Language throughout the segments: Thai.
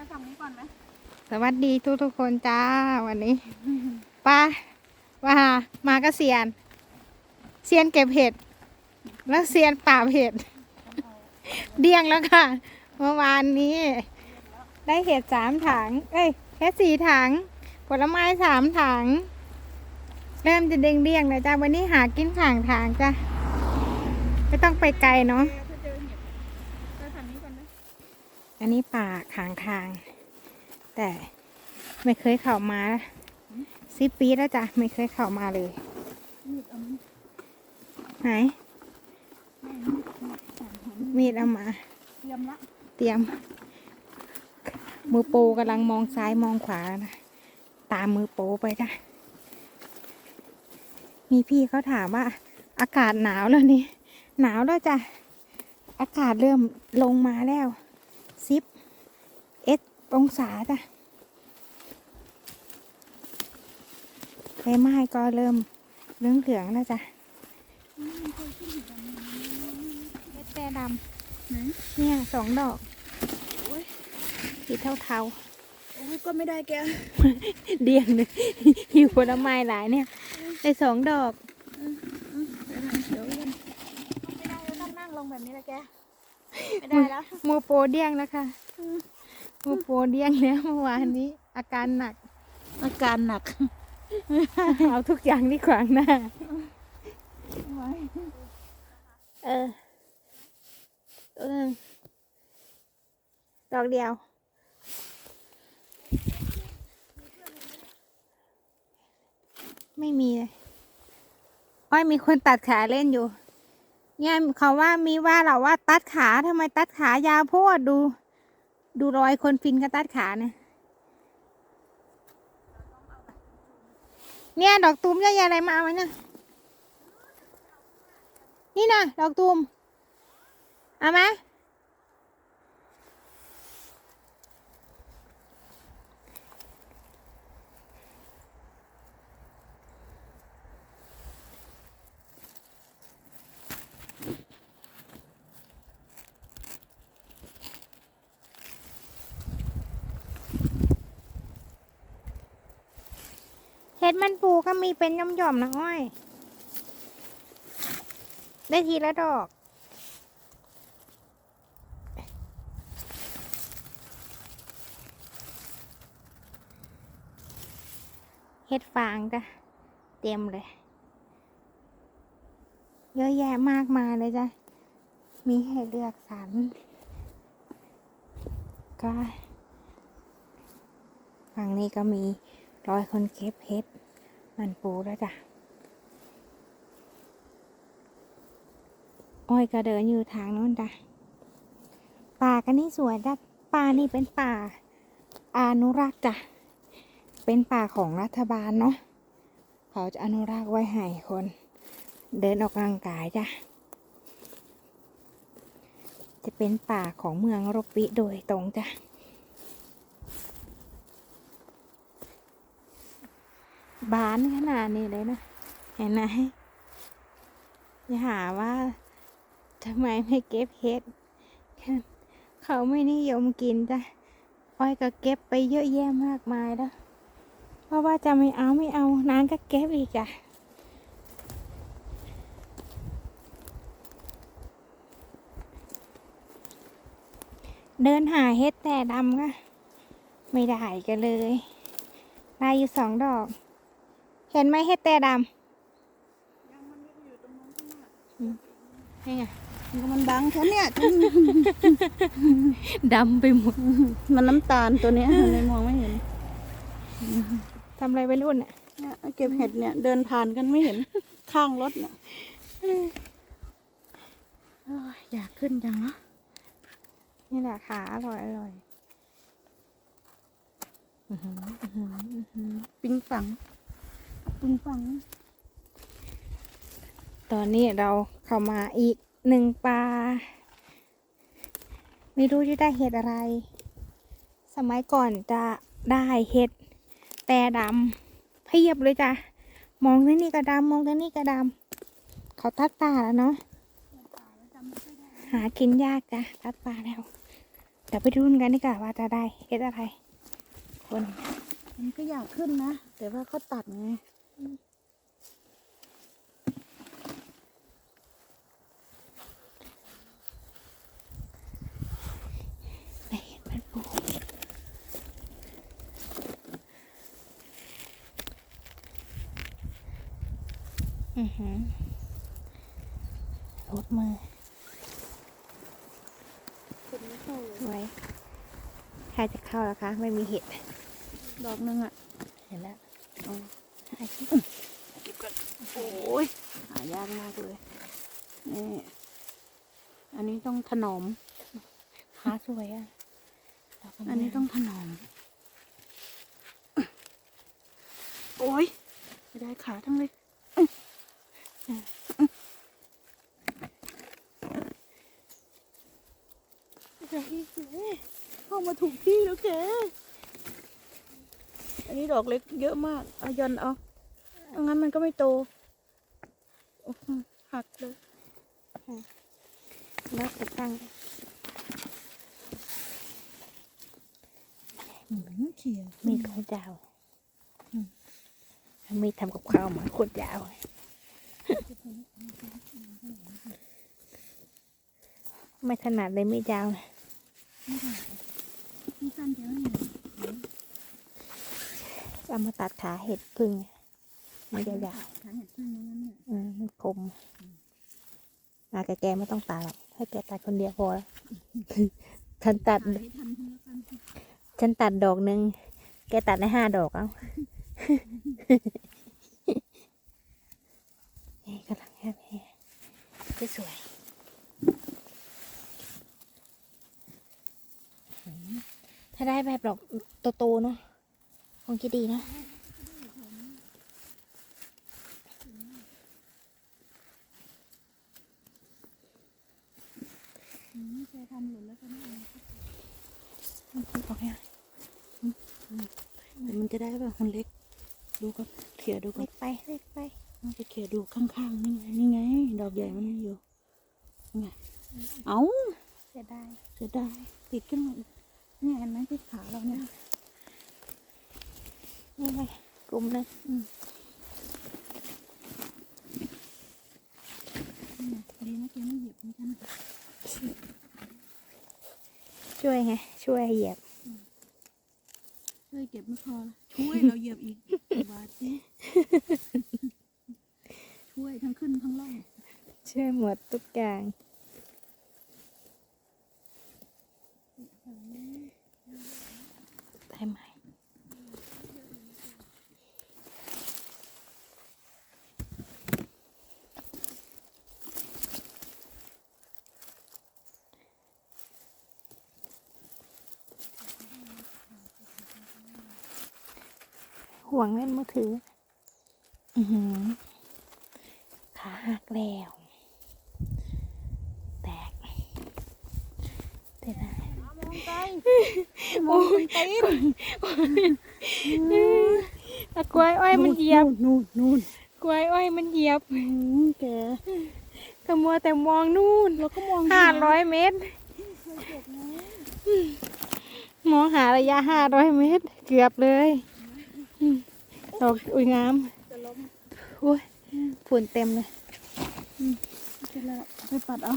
แล้วทำนี้ก่อนไหมสวัสดีทุกทุกๆคนจ้าวันนี้ ป้าว่ามาก็เซียน เซียนเก็บเห็ด แล้วเซียนป่าบเห็ด เดี้ยงแล้วค่ะ เมื่อวานนี้ ได้เห็ดสามถัง เอ้ยแค่สี่ถัง ผลไม้สามถัง เริ่มจะเด้งเดี้ยงๆแล้วจ้าวันนี้หากินข้างทางจ้าไม่ต้องไปไกลเนาะ ถ้าเจอเห็ดก็ทำนี้ก่อนนะ อันนี้ป่าขางทาง แต่ไม่เคยเข้ามาสิบปีแล้วจ้ะไม่เคยเข้ามาเลยมีดเอามีดไหนมีดเอามา เตรียมละเตรียม มือโปรกำลังมองซ้ายมองขวานะตามมือโปรไปจ้ะมีพี่เขาถามว่า อากาศหนาวแล้วนี่หนาวแล้วจ้ะอากาศเริ่มลงมาแล้ว สิบเอสองศาจ้ะใบไม้ก็เริ่มเหลืองเหลืองๆแล้วจ้ะเม็ดแต่ดำไหนเนี่ยสองดอกสีเทาเทาโอ้ยก็ไม่ได้แกๆเดียงเลยหิวผลไม้หลายเนี่ยได้สองดอก เดี๋ยวกัน ไม่ได้แล้วต้องนั่งลงแบบนี้ละแก ไม่ได้แล้วมือโปรเดียงแล้วค่ะมือโปรเดียงแล้วเมื่อวานนี้ อาการหนัก อาการหนัก เอาทุกอย่างที่ขวางหน้าไว้เออตัวหนึ่งดอกเดียวไม่มีเลยอ้อยมีคนตัดขาเล่นอยู่ เนี่ยเขาว่ามีว่าเราว่าตัดขาทำไมตัดขายาวโพดดู ดูรอยคนฟินก็ตัดขาเนี่ยเนี่ยดอกตูมเยอะแยะอะไรมาเอาไว้นี่นี่นะดอกตูมเอาไหม ดมันปูก็มีเป็นย่อมๆนะอ้อย ได้ทีละดอกเห็ดฟางจ้ะเต็มเลย เยอะแยะมากมายเลยจ้ะ มีให้เลือกสรรก็ฝั่งนี้ก็มี ร้อยคนเก็บเห็ด มันปูแล้วจ้ะ อ้อยก็เดินอยู่ทางโน้นจ้ะ ป่ากันนี่สวยจ้ะ ป่านี่เป็นป่าอนุรักษ์จ้ะ เป็นป่าของรัฐบาลเนาะ เขาจะอนุรักษ์ไว้ให้คน เดินออกกำลังกายจ้ะ จะเป็นป่าของเมืองรบวิโดยตรงจ้ะ บานขนาดนี้เลยนะ เห็นไหมอย่าหาว่าทำไมไม่เก็บเห็ด เขาไม่นิยมกินจ้ะ อ้อยก็เก็บไปเยอะแยะมากมายแล้ว เพราะว่าจะไม่เอาไม่เอานานก็เก็บอีกอะเดินหาเห็ดแต่ดำก็ไม่ได้กันเลย ได้อยู่สองดอก เห็นไหมเห็ดแต่ดำอืมนี่ไงมันบังฉันเนี่ย ดำไปหมด มันน้ำตาลตัวเนี้ยมันเลยมองไม่เห็นทำอะไรไปรุ่นอะเนี่ยเก็บเห็ดเนี่ย เดินผ่านกันไม่เห็นข้างรถเนี่ยโอ้ยอยากขึ้นจังเนาะนี่แหละขาอร่อยอร่อยอื้อหืออื้อหืออื้อหือปิงฝัง ปิงฝัง ตอนนี้เราเข้ามาอีกหนึ่งปลา ไม่รู้จะได้เห็ดอะไร สมัยก่อนจะได้เห็ดแต่ดำเพียบเลยจ้ะ มองที่นี่ก็ดำมองที่นี่ก็ดำเขาตัดป่าแล้วเนาะหากินยากจ้ะตัดป่าแล้วเดี๋ยวไปดูกันดีกว่าว่าจะได้เห็ดอะไรคนมันก็อยากขึ้นนะ แต่ว่าเขาตัดไง ได้เห็ดมันปูอือหือรถมือ เป็นไม่เข้าเลย สวย ใครจะเข้าแล้วคะ ไม่มีเห็ด ดอกหนึงอะเห็นแล้วเอาไอ้ที่เก็บกันโอ้ยหายากมากเลยนี่อันนี้ต้องถนอมขาสวยอะดกอันนี้ต้องถนอม โอ้ยไม่ได้ขาทั้งเลยเข้ามาถูกที่แล้วแกอันนี้ดอกเล็กเยอะมากเอายันเอาเอางั้นมันก็ไม่โตโอ้โหหักเลยแล้วจะตั้งเขียวมีดโคตรยาวมีดทำกับข้าวมาโคตรยาวไม่ถนัดเลยมีดยาวที่ สั้นแค่หนเอามาตัดขาเห็ดพึ่งมันยาวขาเห็ดพึ่งนั้นเนี่ยๆอืมมันคมมาแกแกไม่ต้องตัดหรอกให้แกตัดคนเดียวพอแล้วฉันตัด ฉันตัดดอกหนึ่งแกตัดได้ห้าดอกเอานี่กำลังแค่นี้สวยอืม ถ้าได้แบบดอกโตๆเนาะคงจะดีนะแกทำหล่นแล้วก็ไม่เอาโอเคแต่มันจะได้ป่ะมันเล็ก ดูก่อนเขี่ยดูก่อเล็นกไปเล็กไปมันจะเขี่ยดูข้างๆนี่ไงนี่ไง ดอกใหญ่มันมีอยู่นี่ไงเอาเสียดายเสียดายติดขึ้นมาอีก เนี่ยเห็นไหมที่ขาเราเนี่ยนี่ไงกลุ่มหนึงเนี่ยดีนะแกไม่เหยียบเหมือนกันช่วยไง ช่วยเหยียบ ช่วยเก็บไม่พอช่วยเราเหยียบอีกบาทสิช่วยทั้งขึ้นทั้งล่อง ช่วยหมดทุกอย่าง ห่วงเล่นมือถือ อือหือขาหักแล้ว แตกเต็ดอะไรมองไกลมองคนตีนตะกล้วยอ้อยมันเหยียบนู่นนู่นกล้วยอ้อยมันเหยียบแกกระมัวแต่มองนู่นเราก็มองห้าร้อยเมตรมองหาระยะห้าร้อยเมตร เกือบเลย ดอกอุ้ยงามจะล้มโอ้ยฝุ่นเต็มเลยจะแล้วไปปัดเอา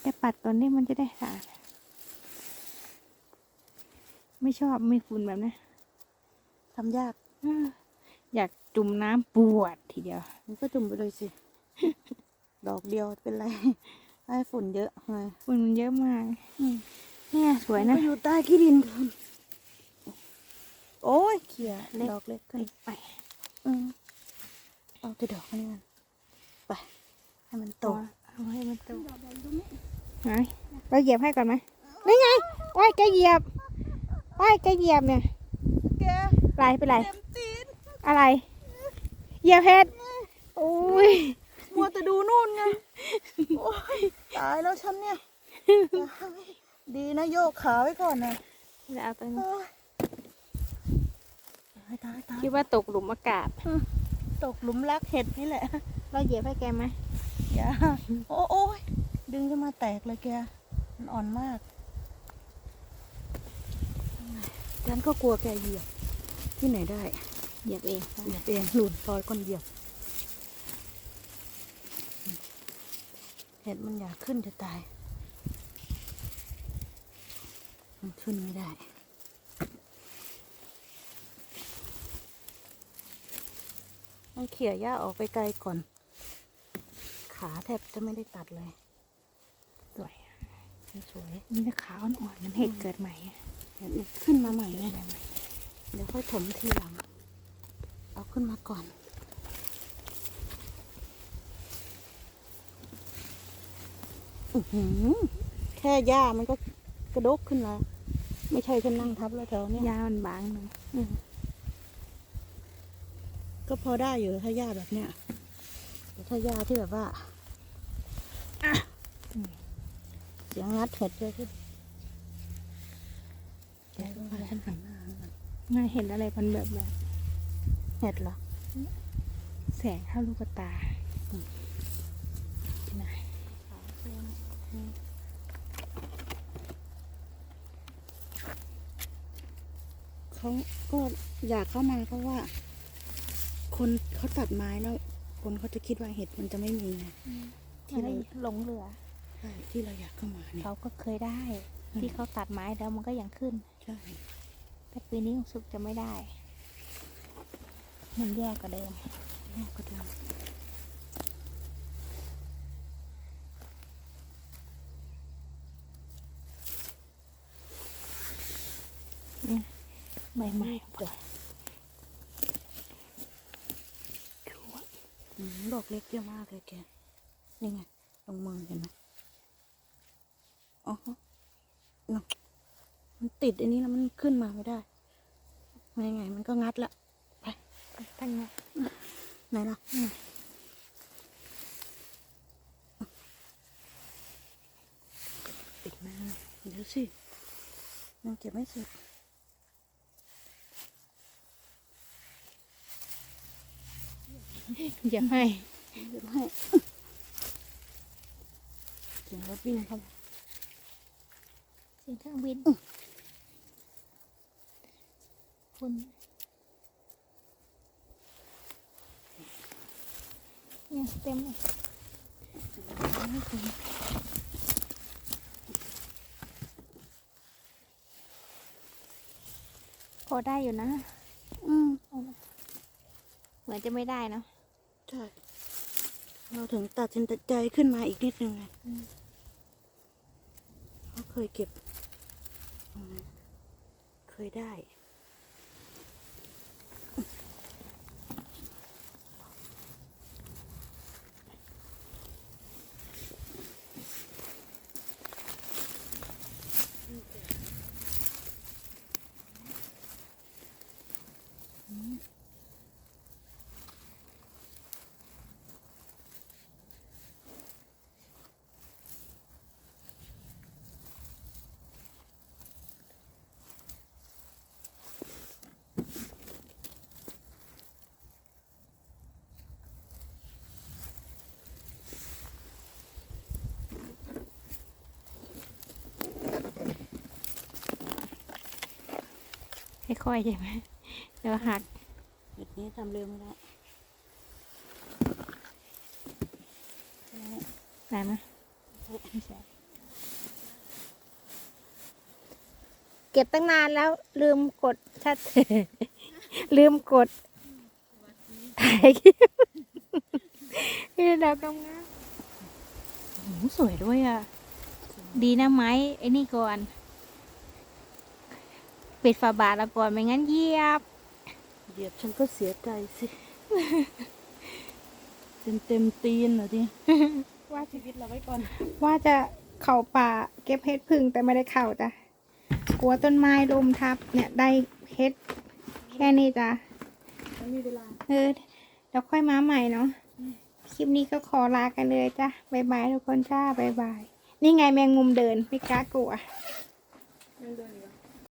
แกปัดตอนนี้มันจะได้สะอาดไม่ชอบไม่ฝุ่นแบบนี้ทำยากเอออยากจุ่มน้ำปวดทีเดียว มันก็จุ่มไปเลยสิ ดอกเดียวเป็นไรให้ฝุ่นเยอะไงฝุ่นมันเยอะมากอืมเนี่ยสวยมันะก็อยู่ใต้ขี้ดินก่อน โอ้ยเขี่ยเล็กดอกเล็กขึ้นไปอืมเอาแต่ดอกนี้มันไปให้มันโตเอาให้มันโตไหนเราเหยียบให้ก่อนไหมนี่ไงโอ้ยแกเหยียบโอ้ยแกเหยียบเนี่ยแกไรเป็นไรเต็มตีนอะไรเหยียบเพชรโอ้ยมัวแต่ดูนู่นไงโอ้ยตายแล้วฉันเนี่ย ดีนะโยกขาไว้ก่อนนะเดี๋ยวเอาตัวนี้โอ้ยตายตายตายคิดว่าตกหลุมอากาศ ตกหลุมรักเห็ดนี่แหละ เราเหยียบให้แกไหมอย่าโอ้โอ้ยดึงจะมาแตกเลยแก มันอ่อนมากฉันก็กลัวแกเหยียบ ที่ไหนได้ เหยียบเองเหยียบเองหลุนซอยคนเหยียบ เห็ดมันอยากขึ้นจะตาย มันขึ้นไม่ได้ ต้องเขี่ยหญ้าออกไปไกลก่อน ขาแทบจะไม่ได้ตัดเลย สวยสวยนี่จะขาวอ่อนๆมันเห็ดเกิดใหม่เห็ดมันขึ้นมาใหม่เลยเดี๋ยวค่อยถมทีหลัง เอาขึ้นมาก่อนอือหือแค่หญ้ามันก็กระดกขึ้นแล้ว ไม่ใช่ฉันนั่งทับแล้วแถวเนี้ยยามันบางหน่อยอืม ก็พอได้อยู่ถ้าหญ้าแบบเนี้ยแต่ถ้าหญ้าที่แบบว่าอะเสียงงัดเห็ดเลยที่แกก็ว่าฉันหันหน้าก่อนน่าเห็นอะไรมันแบบแบบเห็ดเหรอ แสงเข้าลูกตานะเขาก็อยากเข้ามาเพราะว่า คนเขาตัดไม้แล้วคนเขาจะคิดว่าเห็ดมันจะไม่มีไงที่ที่เราหลงเหลือใช่ที่เราอยากเข้ามาเนี่ยเขาก็เคยได้ ที่เขาตัดไม้แล้วมันก็ยังขึ้นใช่แต่ปีนี้รู้สึกจะไม่ได้ มันแย่กว่าเดิมแม่ก็เดิมใหม่ๆจ้ะ อืม ดอกเล็กเยอะมากเลยแก นี่ไงตรงมือเห็นไหมอ๋อน่ะมันติดอันนี้แล้วมันขึ้นมาไม่ได้มันยังไง มันก็งัดละทั้งนั้นไหนล่ะอืมติดมาเดี๋ยวสิยังเก็บไม่เสร็ อย่าให้เดี๋ยวให้เสียงรถวิ่งเข้ามาเสียงเครื่องบินคุณเนี่ยเต็มเลยพอได้อยู่นะ อืม เหมือนจะไม่ได้เนอะ ใช่ เราถึงตัดสินใจขึ้นมาอีกนิดนึงไงอืมเขาเคยเก็บอืมเคยได้ ค่อยๆใช่ไหมเดี๋ยวหักเห็ดนี้ทำเร็วไม่ได้ได้ไหมไม่ใช่เก็บตั้งนานแล้ว ลืมกดชัดลืมกดถ่ายคลิปนี่ดาวกำงามโอ้โหสวยด้วยอะ ดีนะไม้ไอ้นี่ก่อน ปิดฝาบาทแล้วก่อนไม่งั้นเหยียบ เหยียบฉันก็เสียใจสิเต็มเต็มๆตีนเหรอดิว่าจะชีวิตเราไว้ก่อน ว่าจะเข่าป่าเก็บเห็ดพึ่งแต่ไม่ได้เข่าจ้ะกลัวต้นไม้ลมทับเนี่ยได้เห็ดแค่นี้จ้ะฉันมีเวลาเออเดี๋ยวค่อยมาใหม่เนาะคลิปนี้ก็ขอลากันเลยจ้ะบายบายทุกคนจ้าบายบาย นี่ไงแมงมุมเดินไม่กล้ากลัวยังเดินอยู่